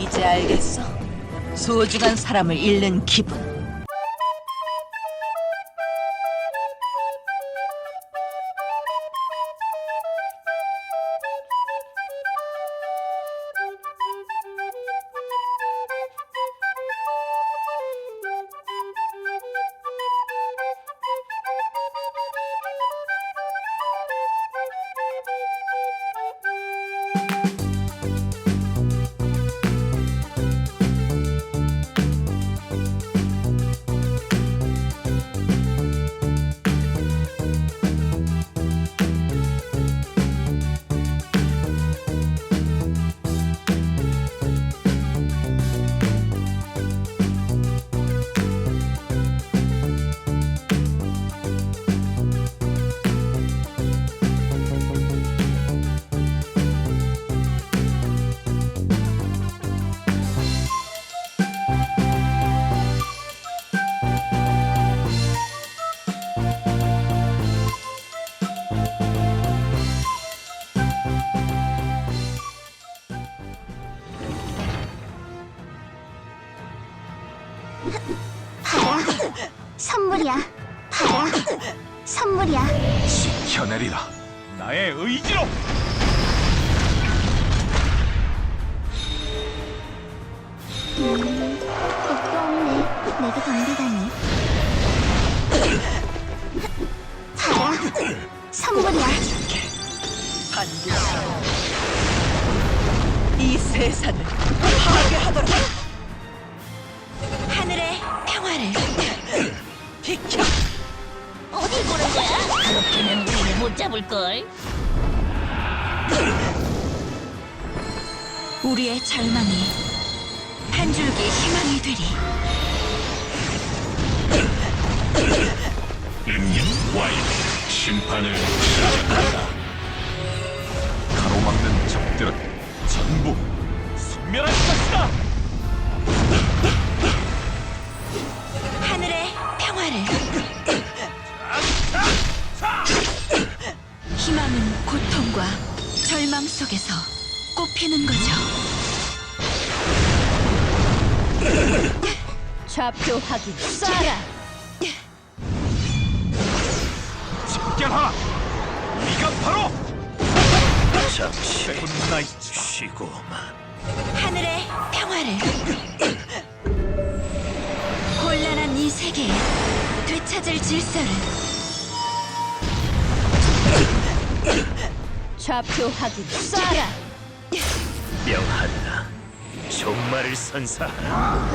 이제 알겠어? 소중한 사람을 잃는 기분. 지켜내리라. 나의 의지로. 복도 없네 내가 덤비다니 봐라 선물이야. 반드시 이 세상을 파괴 잡을 걸. 우리의 절망이 한 줄기 희망이 되리 임령 와인 심판을 시작한다. 가로막는 적들은 전부 소멸할 것이다. 하늘의 평화를 희망은 고통과 절망 속에서 꽃피는 거죠 좌표 확인 쏴라 집결하라. 네가 바로 잠시 굿나잇 쉬고만. 하늘의 평화를 혼란한 이 세계에 되찾을 질서를 좌표 확인 쏴라 명한나 종말을 선사하라.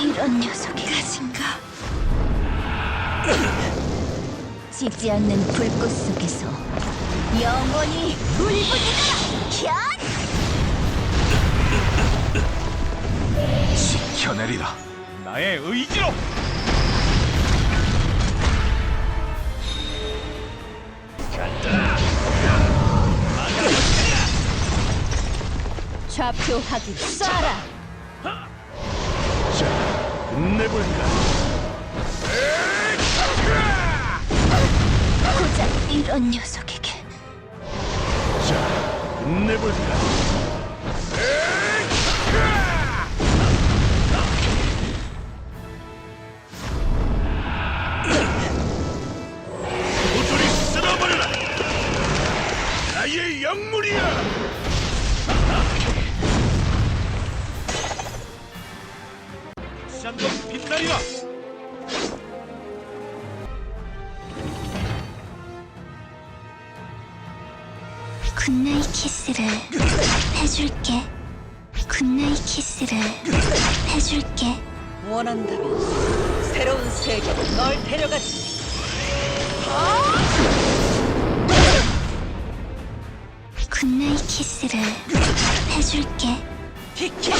이런 녀석이 가진가 지지 않는 불꽃 속에서 영원히 울부짖어라 현 지켜내리라. 나의 의지로. 좌표 확인 쏴라 자, 끝내볼까. 고작 이런 녀석에게 자, 끝내볼까. 해줄게. 굿나잇 키스를 해줄게. 원한다면 새로운 세계로 널 데려가지. 굿나잇 키스를 해줄게. 비켜.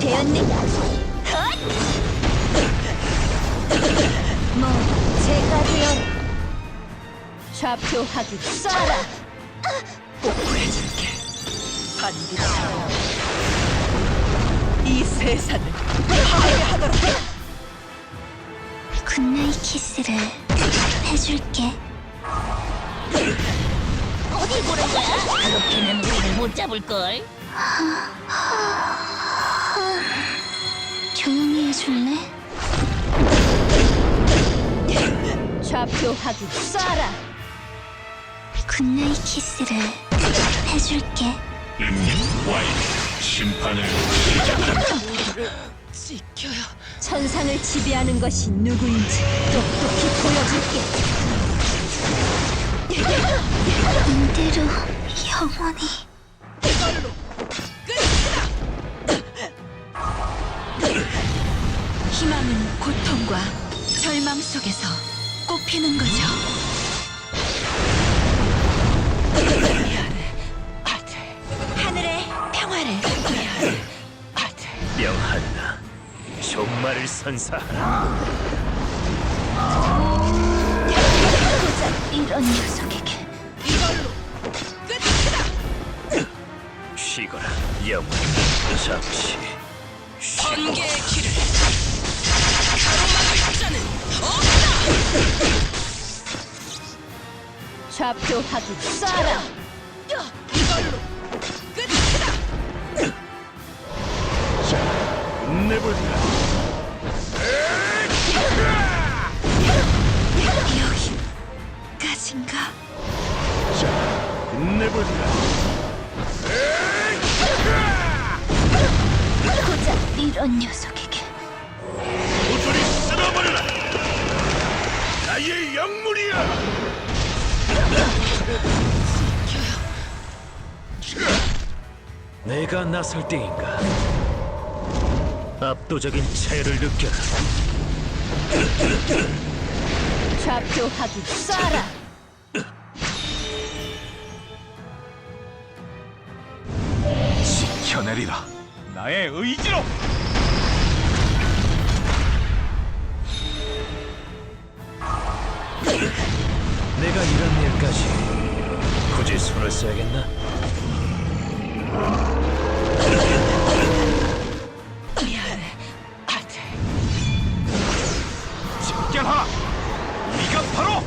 되었느냐 헛! 뭐 제가 되어 좌표 확인 쏴라 복구해줄게 반드시 이 세상을 파괴하도록 굿나잇 키스를 해줄게 어디 보는 거야? 그렇게는 우리를 못 잡을 걸. 조용히 해줄래? 좌표 확인 쏴라 굿나잇 키스를 해줄게. 와이 심판을 천상을 지배하는 것이 누구인지 똑똑히 보여줄게 이대로 영원히. 희망은 고통과 절망 속에서 꽃피는 거죠. 하늘의 평화를 명한나 종말을 선사하라. 이런 녀석에게. 쉬거라 영원 잠시 쉬 번개 좌표 확인 쏴라 이걸로 끝이다. 끝내볼까 여기까진가? 끝내볼까 고작 이런 녀석에게. 모조리 쓸어버려라 나의 영물이야 내가 나설 때인가? 압도적인 차이를 느껴라. 좌표 확인 쏴라. 지켜내리라. 나의 의지로. 내가 이런 일까지 손을 써야겠나? 미안해, 아들. 집결하라! 네가 바로!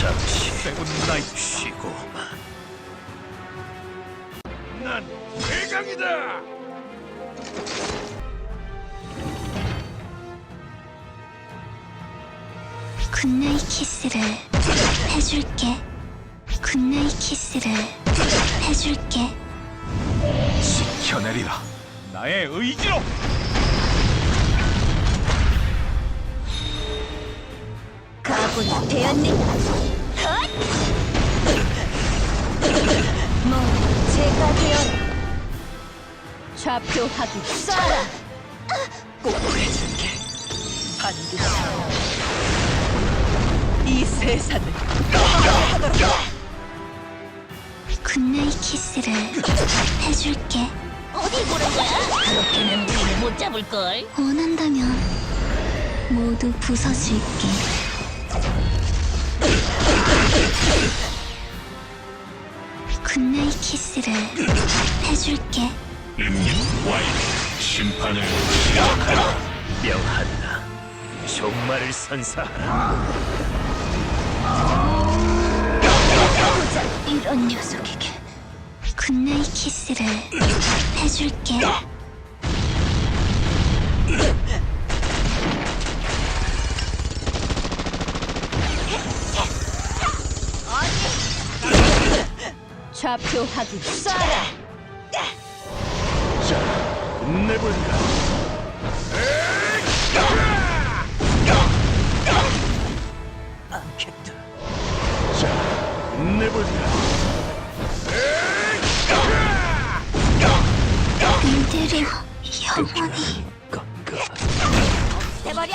잠시 세븐나잇 쉬고 난 최강이다! 굿나잇 키스를 해줄게. 굿나잇 키스를 해줄게. 지켜내리라 나의 의지로! 되었니? 헛! 뭐 제가 되어라 좌표 확인 쏴라 꼭 구해줄게. 반드시. 이 세상을 굿나잇 키스를 해줄게. 어디 보는 거야? 그렇게는 우리를 못 잡을 걸. 원한다면 모두 부서질게. 굿나잇 키스를 해줄게. 와이 심판을 시작하라 명한나 종말을 선사하라 이런 녀석에게 굿나잇 키스를 해줄게. 좌표 확인 쏴라. 자 않겠다. 자 끝내볼까 이대로 영원히. 해버려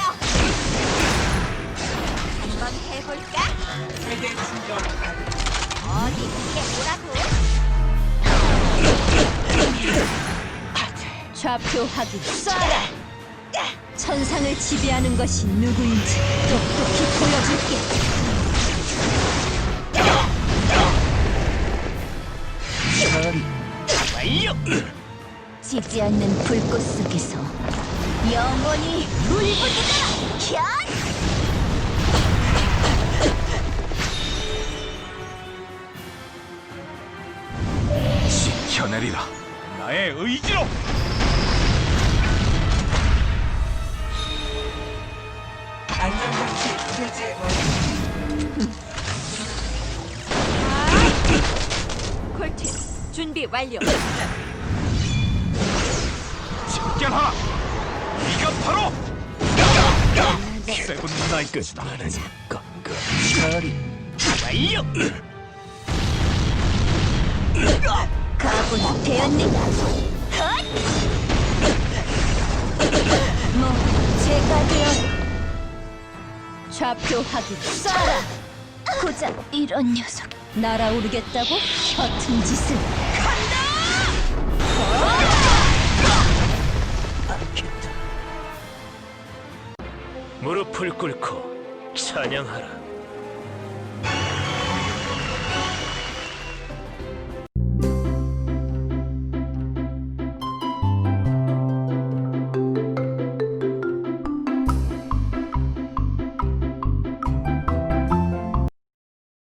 한번 해볼까? 어디 이게 뭐라고? 좌표 확인 쏴라 천상을 지배하는 것이 누구인지 똑똑히 보여줄게 완료 지지 않는 불꽃 속에서 영원히 울부짖어라! 현! 지켜내리라. 나의 의지로. 콜트 준비 완료. 집결하라. 이가 바로 세븐 나이트다. 처리 완료. 각오는 되었는가? 뭐 제가 되어 좌표 확인 쏴라 고작 이런 녀석. 날아오르겠다고 허튼 짓을 무릎을 꿇고 찬양하라.